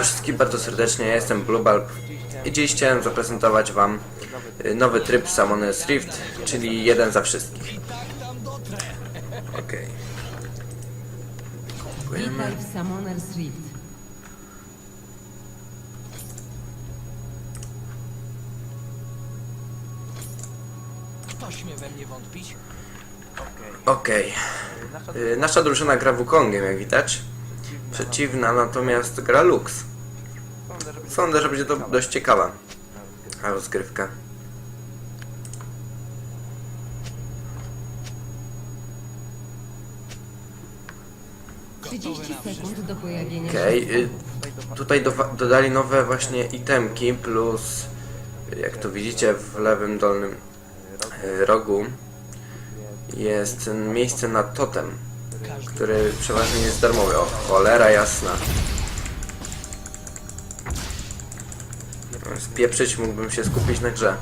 Witam wszystkich bardzo serdecznie, ja jestem Bluebalb i dziś chciałem zaprezentować Wam y, nowy tryb Summoner's Rift, czyli jeden za wszystkich. Witaj w Summoner's Rift. Kto śmie we mnie wątpić? Okej. Y, Nasza drużyna gra Wukongiem, jak widać. Przeciwna natomiast gra Lux. Sądzę, że będzie to dość ciekawa rozgrywka. 30 sekund do pojawienia Okej, się. y, tutaj dowa- dodali nowe właśnie itemki plus y, jak tu widzicie w lewym dolnym y, rogu jest miejsce na totem, który przeważnie jest darmowy. O, cholera jasna. Spieprzyć mógłbym się skupić na grze.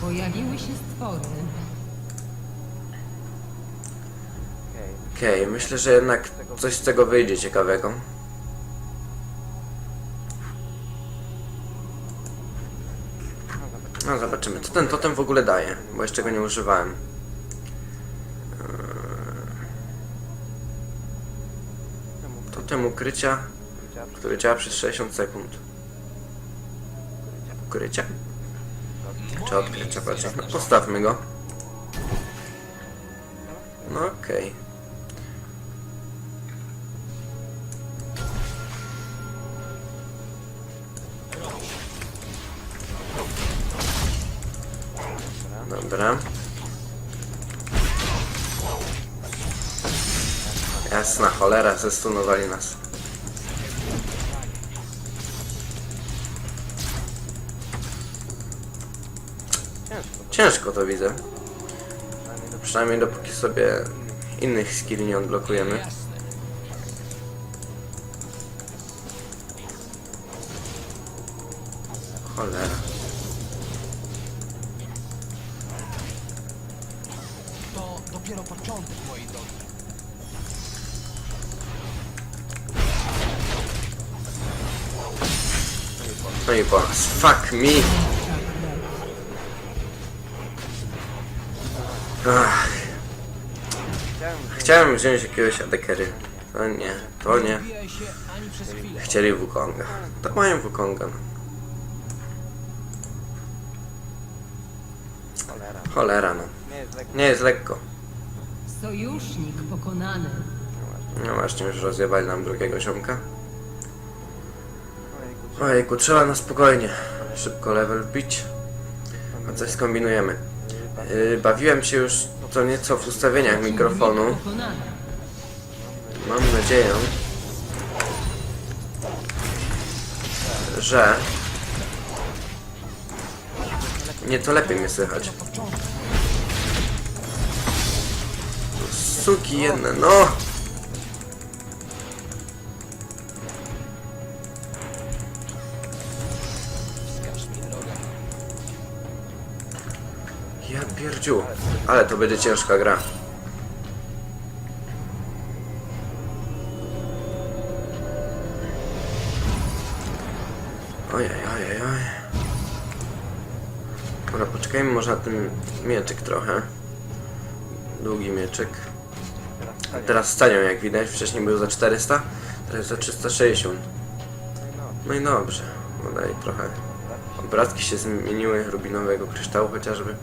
Pojawiły się stwory. Okej, myślę, że jednak coś z tego wyjdzie ciekawego. No zobaczymy, co ten totem w ogóle daje, bo jeszcze go nie używałem. Totem ukrycia, który działa przez 60 sekund. Ukrycia? Czy odkrycia, patrzę. No, postawmy go. No okej. Dobra. Jasna cholera, zestunowali nas. Ciężko to widzę. Przynajmniej dopóki sobie innych skilli nie odblokujemy. Cholera. To dopiero początek mojej drogi. No i nas. Fuck me. Ach. Chciałem wziąć jakiegoś adekery. To nie, to nie. Chcieli Wukonga. To mają Wukonga. no. Cholera no. Nie jest lekko. Sojusznik pokonany. No właśnie, już rozjebali nam drugiego ziomka. Ojejku, trzeba na spokojnie. Szybko level wbić. A coś skombinujemy. Yy, bawiłem się już co nieco w ustawieniach mikrofonu. Mam nadzieję, że nieco lepiej mnie słychać. Suki jedne, no! Ale to będzie ciężka gra. Ojej, ojej, oj. Dobra, poczekajmy może na ten mieczyk trochę. Długi mieczyk. A teraz stanią jak widać, wcześniej był za 400, teraz za 360. No i dobrze, no daj trochę. Obrazki się zmieniły, rubinowego kryształu chociażby.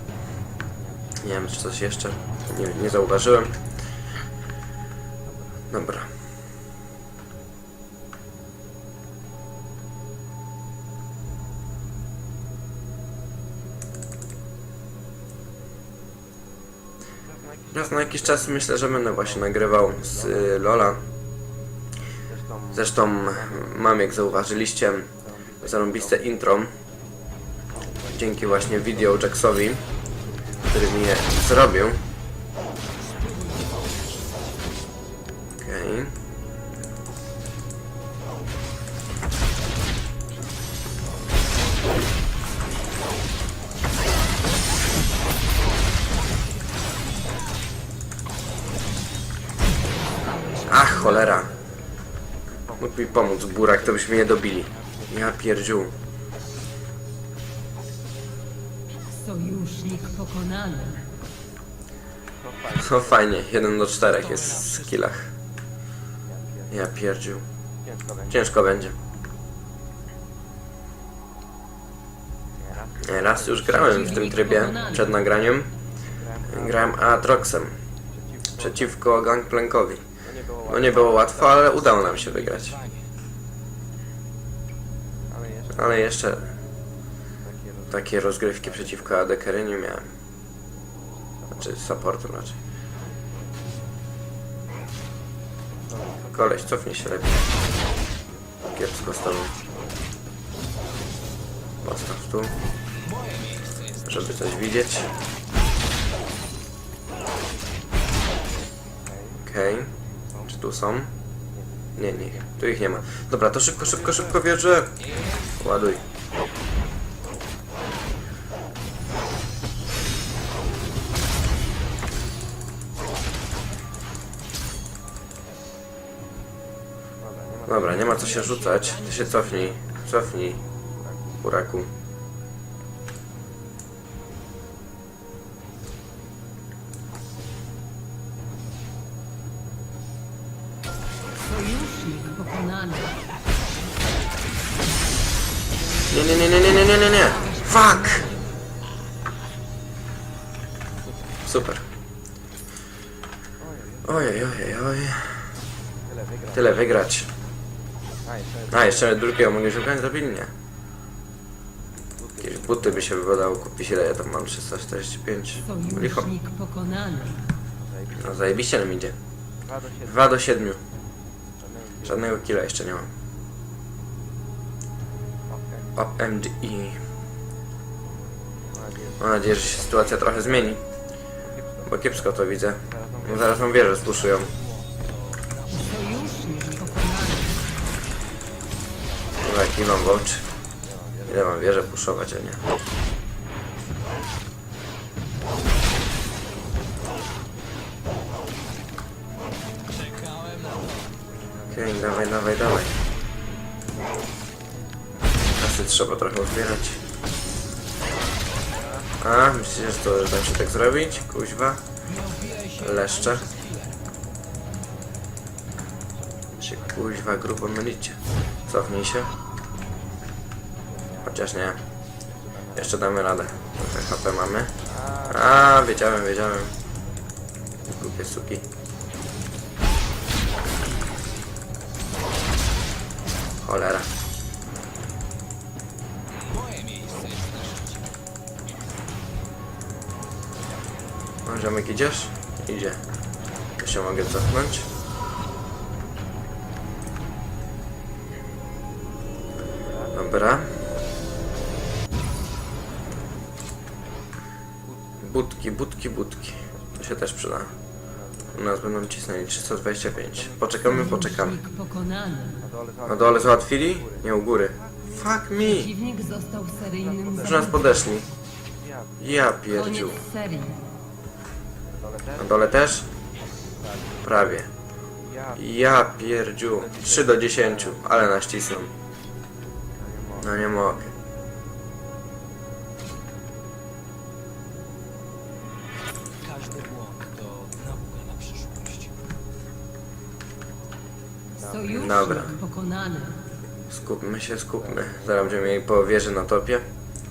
Nie wiem, czy coś jeszcze. Nie, nie zauważyłem. Dobra. Raz na jakiś czas myślę, że będę właśnie nagrywał z y, Lola. Zresztą mam, jak zauważyliście, zarąbiste intro. Dzięki właśnie video Jacksowi, który mnie zrobił. Okej. Okay. Ach, cholera. Mógł mi pomóc burak, to byśmy nie dobili. Ja pierdziu. Sojusznik pokonany. No fajnie. No fajnie, 1 do 4 jest w killach. Ja pierdziu. Ciężko będzie. Ciężko będzie. Raz już grałem w tym trybie przed nagraniem. Grałem Aatroxem Przeciwko. Gangplankowi. No nie było łatwo, ale udało nam się wygrać. Ale jeszcze takie roz... takie rozgrywki przeciwko ADKR nie miałem. Znaczy supportem raczej. Koleś, cofnij się lepiej. Kiepsko z tobą. Postaw tu, żeby coś widzieć. Okej. Czy tu są? Nie, nie. Tu ich nie ma. Dobra, to szybko, szybko, szybko wierzę. Ładuj. Dobra, nie ma co się rzucać. Ty się cofnij. Cofnij. Buraku. Sojusznik pokonany. Nie, nie, nie, nie, nie, nie, nie, nie, nie. Fuck! Super. Ojej, ojej, oj. tyle wygrać. A, jeszcze A, jeszcze drugiego mogę szukać? Zrobili nie. Jakieś buty by się wypadało kupić. Ile ja tam mam? 345. Licho. Sojusznik pokonany. zajebiście. No zajebiście nam idzie. 2 do 7. 2 do 7. Żadnego killa jeszcze nie mam. Okej. OMG. Mam nadzieję, że Mam nadzieję, że się sytuacja trochę zmieni. kiepsko. Bo kiepsko to widzę. Zaraz mam No zaraz mam wieżę spuszują. Jaki mam watch. Ile mam wieżę puszować, a nie. Okej, dawaj, dawaj, dawaj. Kasy trzeba trochę uzbierać. A, myślicie, że to da się tak zrobić? Kuźwa. Leszcze. Się kuźwa grubo mylicie. Cofnij się. Chociaż nie. Jeszcze damy radę. Trochę HP mamy. A, wiedziałem, wiedziałem. Głupie suki. Cholera. No, ziomek idziesz? Idzie. To się mogę cofnąć. Dobra. Budki, budki, budki. To się też przyda. U nas będą cisnęli 325. Poczekamy, poczekamy. Pokonany. Na dole załatwili? Nie, u góry. Fuck me! Przeciwnik został seryjnym Już nas zabójcą. podeszli. Ja. Koniec pierdziu. serii. Na dole też? Prawie. Ja. Ja pierdziu. 3 do 10, ale nas cisną. No nie mogę. Sojusznik Dobra. pokonany. Skupmy się, skupmy. Zaraz będziemy mieli po wieży na topie.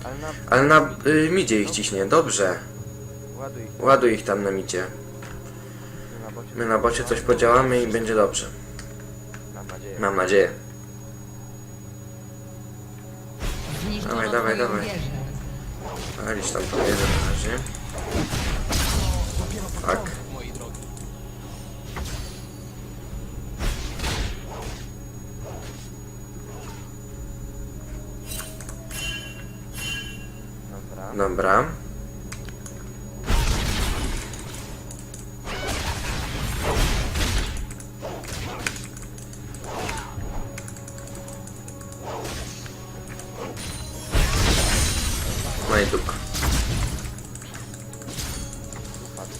Ale na... Ale na y, midzie ich ciśnie, dobrze. Ładuj ich. Ładuj ich tam na midzie. Na bocie. My na bocie coś podziałamy i będzie dobrze. Mam nadzieję. Mam nadzieję. Zniszczono Dawaj, dawaj, twoją dawaj. wieżę. Walić tam tą Dobra. No i dupa.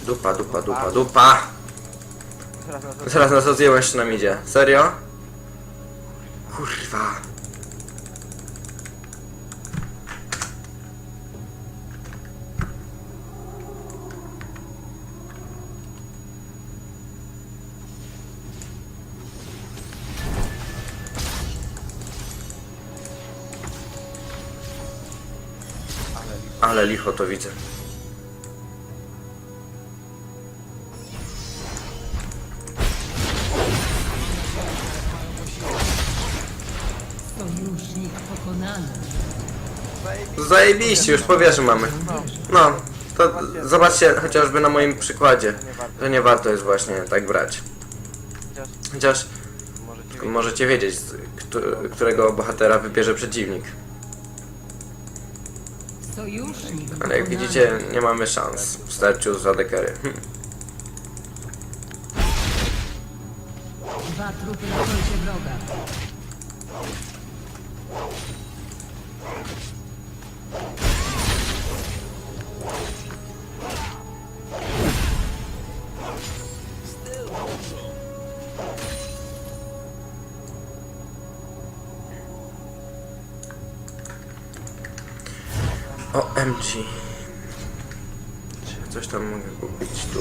Dupa, dupa, dupa, dupa. Zaraz nas odjęło jeszcze nam idzie. Serio? Ale licho. To widzę. Sojusznik pokonany. Zajebiście, już powierzy mamy. No, to zobaczcie chociażby na moim przykładzie, że nie warto jest właśnie tak brać. Chociaż możecie wiedzieć, którego bohatera wybierze przeciwnik. Ale jak widzicie, nie mamy szans w starciu z adekery. Hm. Dwa trupy na koncie wroga. OMG. Czy coś tam mogę kupić tu?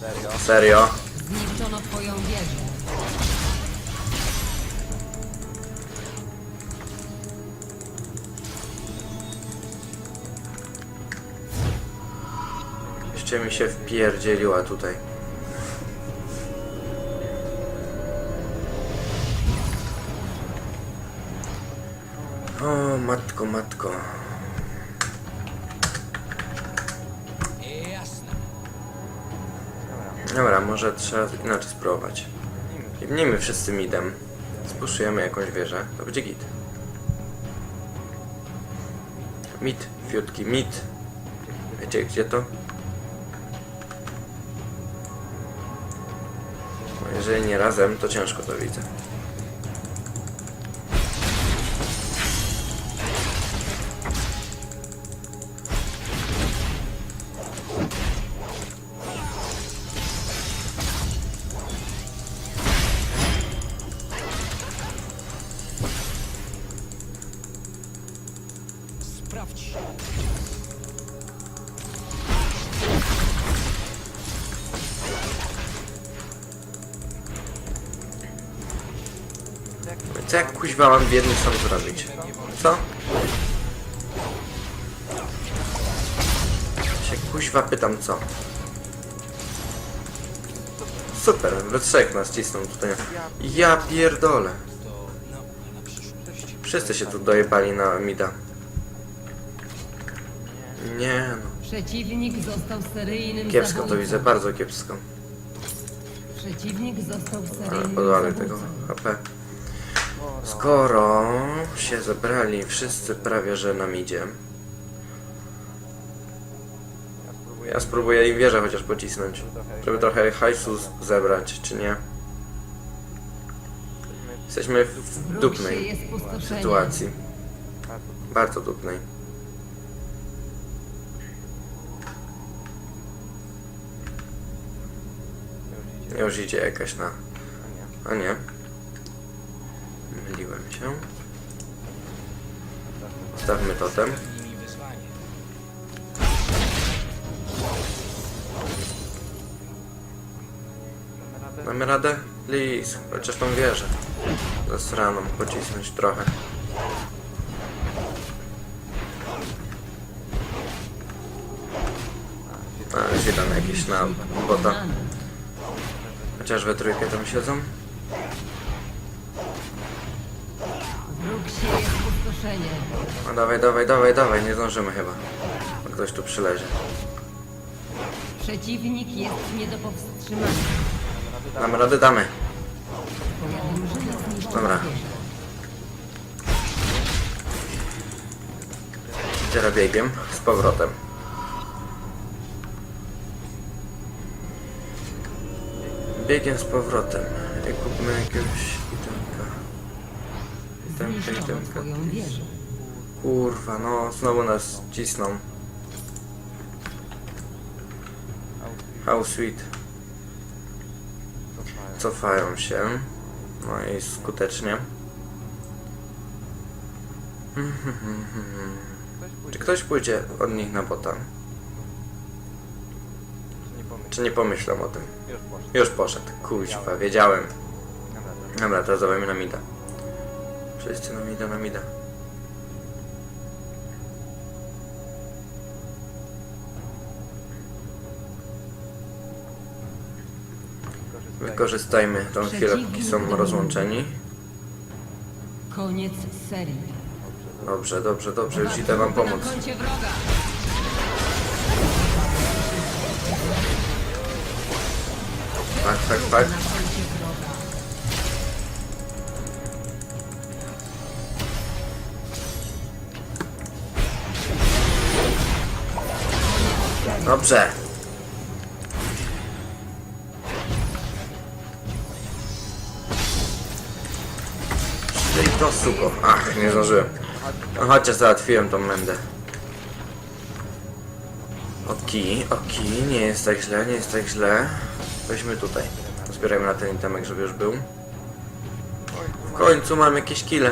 serio. Serio? Zniszczono twoją wieżę. Jeszcze mi się wpierdzieliła tutaj. Matko, matko. Dobra. Może trzeba inaczej spróbować. Jebnijmy wszyscy midem. Spuszujemy jakąś wieżę. To będzie git. Mid, fiutki, mid. Wiecie gdzie to? Jeżeli nie razem, to ciężko to widzę. Sprawdź. Co jak kuźwa mam biedny sam zrobić? Co? Się kuźwa pytam co? Super, we trzech nas cisną tutaj. Ja pierdolę. Wszyscy się tu dojebali na mida. Przeciwnik został seryjnym Kiepsko to zabójcą. widzę, bardzo kiepsko. Przeciwnik został Ale seryjnym zabójcą. tego HP. Skoro się zebrali wszyscy prawie że na midzie, Ja spróbuję. ja spróbuję im wieżę chociaż pocisnąć, żeby trochę hajsu z- zebrać, czy nie? Jesteśmy w Wróg się dupnej jest pustoszenie. sytuacji, bardzo dupnej. Już idzie. Jakaś na... A nie. Myliłem się. Stawmy totem. Mamy radę? Lis, chociaż tą wieżę. Zasraną, pocisnąć trochę. A, gdzie tam jakieś na bota. Chociaż we trójkę tam siedzą. Wróg się jest pustoszenie. No dawaj, dawaj, dawaj, dawaj, nie zdążymy chyba. Bo Ktoś tu przylezie. Przeciwnik jest nie do powstrzymania. Damy radę, damy. Twoja drużyna zniszczyła Dobra. wieżę. Teraz biegiem z powrotem. Biegiem z powrotem. I kupmy jakiegoś itemka. Itemka, itemka. Kurwa, no znowu nas cisną. How sweet. Cofają się. No i skutecznie. Czy ktoś pójdzie od nich na bota? Czy nie pomyśl. Czy nie pomyślą o tym? Już poszedł. Już poszedł. Kuźwa, wiedziałem. Dobra, dobra. Dobra, teraz dawajmy na mida. Wszyscy na mida, na mida. Wykorzystaj. Wykorzystajmy tą chwilę, póki są rozłączeni. Koniec serii. Dobrze, dobrze, dobrze, już idę wam pomóc. Na koncie wroga. Tak, tak, tak. Dobrze. Czyli to suko. Ach, nie zdążyłem. No chociaż załatwiłem tą mędę. Oki, oki, nie jest tak źle, nie jest tak źle. Weźmy tutaj. Zbierajmy na ten itemek, żeby już był. W końcu mam jakieś kile.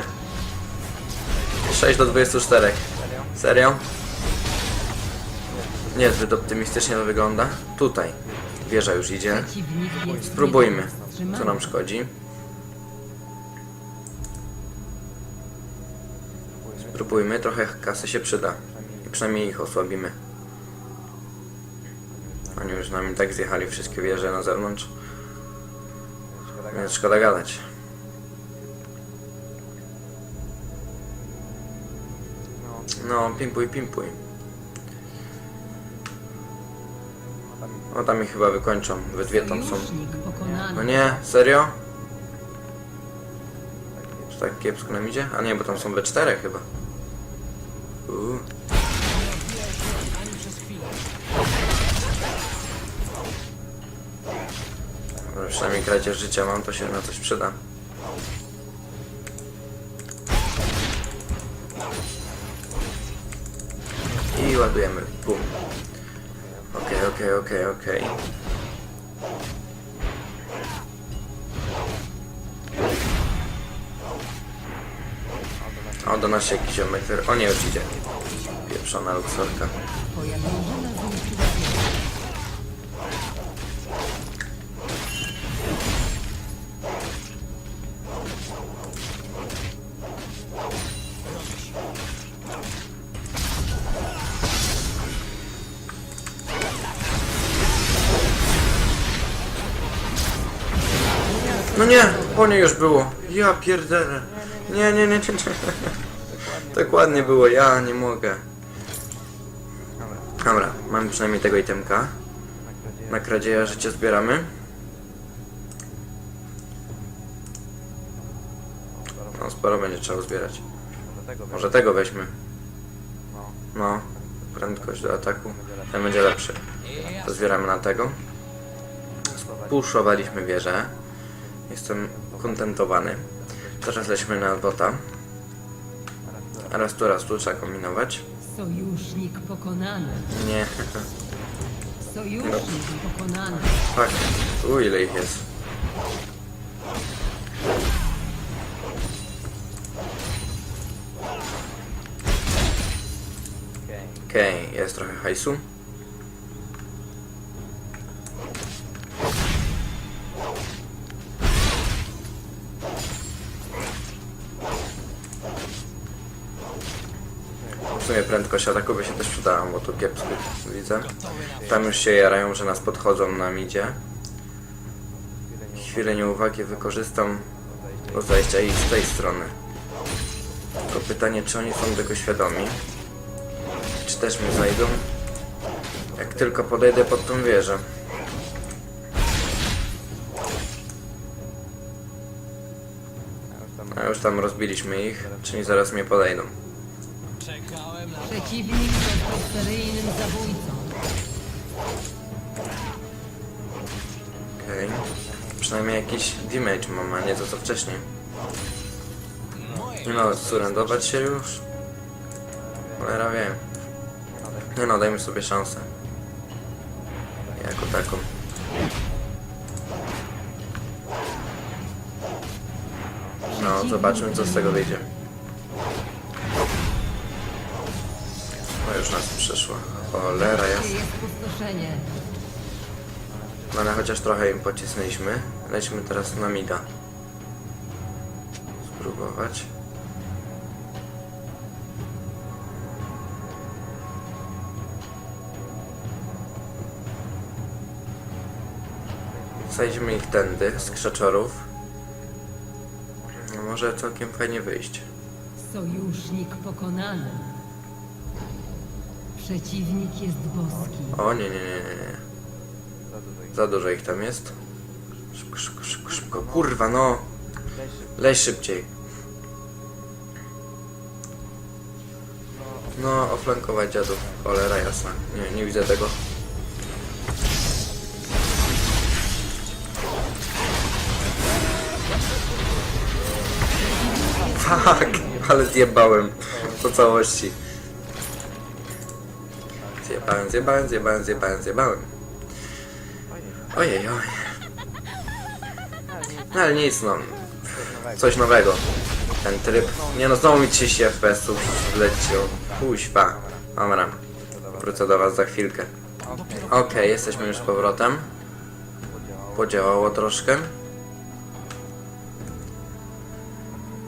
6 do 24. Serio? Niezbyt optymistycznie to wygląda. Tutaj. Wieża już idzie. Spróbujmy. Co nam szkodzi? Spróbujmy, trochę kasy się przyda. I przynajmniej ich osłabimy. Oni już nam tak zjechali wszystkie wieże na zewnątrz, więc szkoda gadać. No, No, pimpuj, pimpuj. O, tam ich chyba wykończą. We dwie tam są. No nie, serio? Czy tak kiepsko nam idzie? A nie, bo tam są we czterech chyba. Uuu. Przynajmniej kradzież życia mam, to się na coś przyda. I ładujemy. Bum. Okej, okej, okej, okej. O, do nas jakiś ziomek. O nie, już idzie. Pieprzona luksorka. Nie, po nie już było. Ja pierdolę. Nie, nie, nie, nie, nie. Tak ładnie było, ja nie mogę. Dobra, mamy przynajmniej tego itemka. na kradzieja życia zbieramy. No, sporo będzie trzeba zbierać. Może tego weźmy. No, prędkość do ataku. Ten będzie lepszy. To zbieramy na tego. Puszowaliśmy wieżę. Jestem kontentowany. Teraz lećmy na bota. Raz tu, raz tu trzeba kombinować. Sojusznik pokonany. Nie. Sojusznik pokonany. Fuck. U, ile ich jest. Okej. Okej, jest trochę hajsu. Prędkość ataku by się też przydała, bo tu kiepsko widzę. Tam już się jarają, że nas podchodzą na midzie. Chwilę nie Chwilę nieuwagi wykorzystam do zajścia ich z tej strony. Tylko pytanie, czy oni są tego świadomi? Czy też mnie znajdą? Jak tylko podejdę pod tą wieżę. A już tam rozbiliśmy ich, czyli zaraz mnie podejdą. Przeciwnik jest zabójcą. Okej. Okay. Przynajmniej jakiś damage mam, a nie to co wcześniej. Nie no, surrendować się już? Cholera wiem. Nie no, dajmy sobie szansę. Jako taką. No, zobaczmy co z tego wyjdzie. Już nas przeszło. Cholera jest. Jest pustoszenie. No ale chociaż trochę im pocisnęliśmy. Lećmy teraz na mida. Spróbować. Zajdziemy ich tędy, z krzaczorów. No, może całkiem fajnie wyjść. Sojusznik pokonany. Przeciwnik jest boski. O nie, nie, nie, nie. Za dużo ich. Tam jest. Szybko, szybko, szybko, szybko. Kurwa, no. Lej szybciej. No, oflankować dziadów. Cholera jasna. Nie, nie widzę tego. Fuck, ale zjebałem po całości. Zjebałem, zjebałem, zjebałem, zjebałem, zjebałem. Ojej. Ojej, No ale nic, no. coś nowego. Ten tryb. Nie no, znowu mi 30 FPS-ów leciał. Kuźwa. Dobra. Wrócę do was za chwilkę. Okej. Okej, jesteśmy już z powrotem. Podziałało. Troszkę.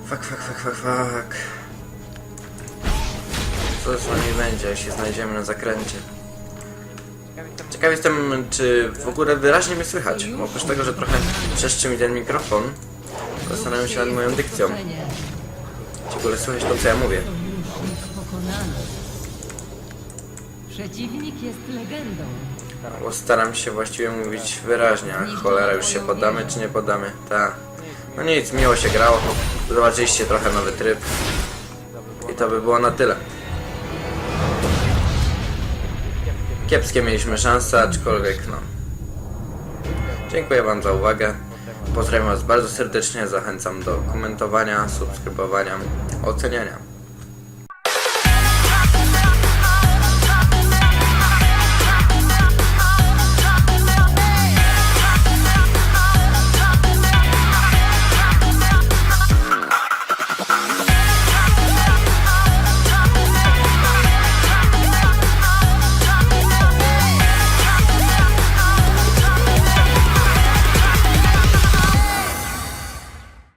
Fuck, fuck, fuck, fuck, fuck. Co z nami będzie, jeśli znajdziemy na zakręcie? Ciekaw jestem, czy w ogóle wyraźnie mnie słychać. Bo oprócz tego, że trochę trzeszczy mi ten mikrofon, zastanawiam się nad moją dykcją. Czy w ogóle słychać to, co ja mówię? Przeciwnik jest legendą. Bo staram się właściwie mówić wyraźnie, a cholera, już się poddamy czy nie poddamy? Ta. No nic, miło się grało. Zobaczyliście trochę nowy tryb. I to by było na tyle. Kiepskie mieliśmy szanse, aczkolwiek no. Dziękuję Wam za uwagę. Pozdrawiam Was bardzo serdecznie, zachęcam do komentowania, subskrybowania, oceniania.